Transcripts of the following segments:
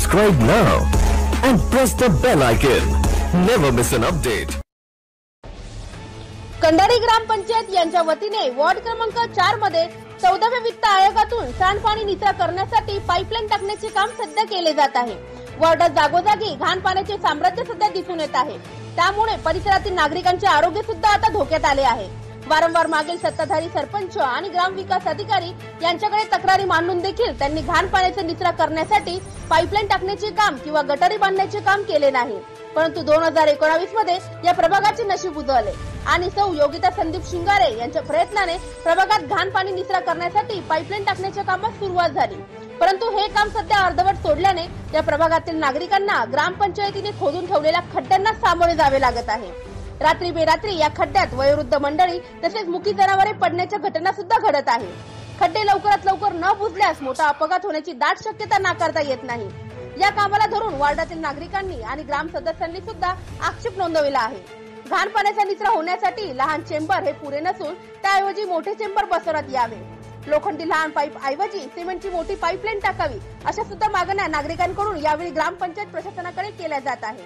Subscribe now and press the bell icon. Never miss an update. Kandari ग्रामपंचायत यांच्या वतीने ward क्रमांक चारमध्ये चौदाव्या वित्त आयोगातून सांडपाणी निचरा करण्यासाठी पाईपलाईन टाकण्याचे काम सध्या केले जात आहे वॉर्डात जागोजागी घाण पाण्याचे साम्राज्य सध्या दिसून येत आहे त्यामुळे परिसरातील नागरिकांचे आरोग्य सुद्धा आता धोक्यात आले आहे वारंवार मागील सत्ताधारी सरपंच आणि ग्रामविकास अधिकारी यांच्याकडे तक्रारी मांडून देखील त्यांनी घाण पाण्याचा निचरा करण्यासाठी पाईपलाईन टाकण्याचे काम किंवा गटारी बांधण्याचे काम केले नाही. परंतु दोन हजार एकोणावीसमध्ये या प्रभागाचे नशीब उजळले आणि सौ योगिता संदीप शिंगारे यांच्या प्रयत्नाने प्रभागात घाण पाणी निचरा करण्यासाठी पाईपलाईन टाकण्याच्या कामास सुरुवात झाली. परंतु हे काम सध्या अर्धवट सोडल्याने या प्रभागातील नागरिकांना ग्रामपंचायतीने खोदून ठेवलेल्या खड्ड्यांना सामोरे जावे लागत आहे. रात्री बेरात्री या खड्ड्यात वयोवृद्ध मंडळी तसेच मुकी जनावरे पडण्याच्या घटना सुद्धा घडत आहे. खड्डे लवकरात लवकर न बुजल्यास मोठा अपघात होण्याची दाट शक्यता नाकारता येत नाही. या कामाला धरून वार्डातील नागरिकांनी आणि ग्राम सदस्यांनी सुद्धा आक्षेप नोंदविला आहे. घाण पाण्याचा निचरा होण्यासाठी लहान चेंबर हे पुरे नसून त्याऐवजी मोठे चेंबर बसवण्यात यावे. लोखंडी लहान पाईप ऐवजी सिमेंटची मोठी पाईपलाईन टाकावी अशा सुद्धा मागण्या नागरिकांकडून यावेळी ग्रामपंचायत प्रशासनाकडे केल्या जात आहे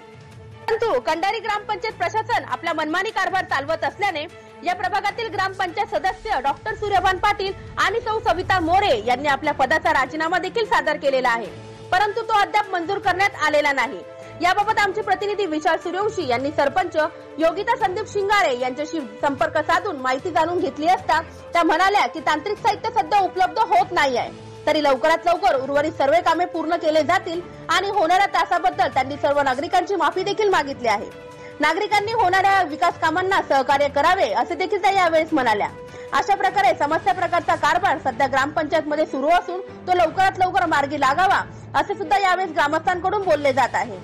परंतु कंडारी ग्रामपंचायत प्रशासन आपला मनमानी कारभार चालवत असल्याने या प्रभागातील ग्रामपंचायत सदस्य डॉक्टर सूर्यभान पाटील आणि सौ सविता मोरे यांनी आपल्या पदाचा राजीनामा देखील सादर केलेला आहे. परंतु तो अद्याप मंजूर करण्यात आलेला नाही. याबाबत आमचे प्रतिनिधी विशाल सूर्यवंशी यांनी सरपंच योगिता संदीप शिंगारे यांच्याशी संपर्क साधून माहिती जाणून घेतली असता त्या म्हणाल्या की तांत्रिक साहित्य सध्या उपलब्ध होत नाही आहे तरी लवकरात लवकर उर्वरित सर्व कामे पूर्ण केले जातील आणि होणाऱ्या तासाबद्दल त्यांनी सर्व नागरिकांची माफी देखील मागितली आहे. नागरिकांनी होणाऱ्या विकास कामांना सहकार्य करावे असे देखील त्या यावेळेस म्हणाल्या. अशा प्रकारे समस्या प्रकारचा कारभार सध्या ग्रामपंचायत मध्ये सुरू असून तो लवकरात लवकर मार्गी लागावा असे सुद्धा यावेळेस ग्रामस्थांकडून बोलले जात आहे.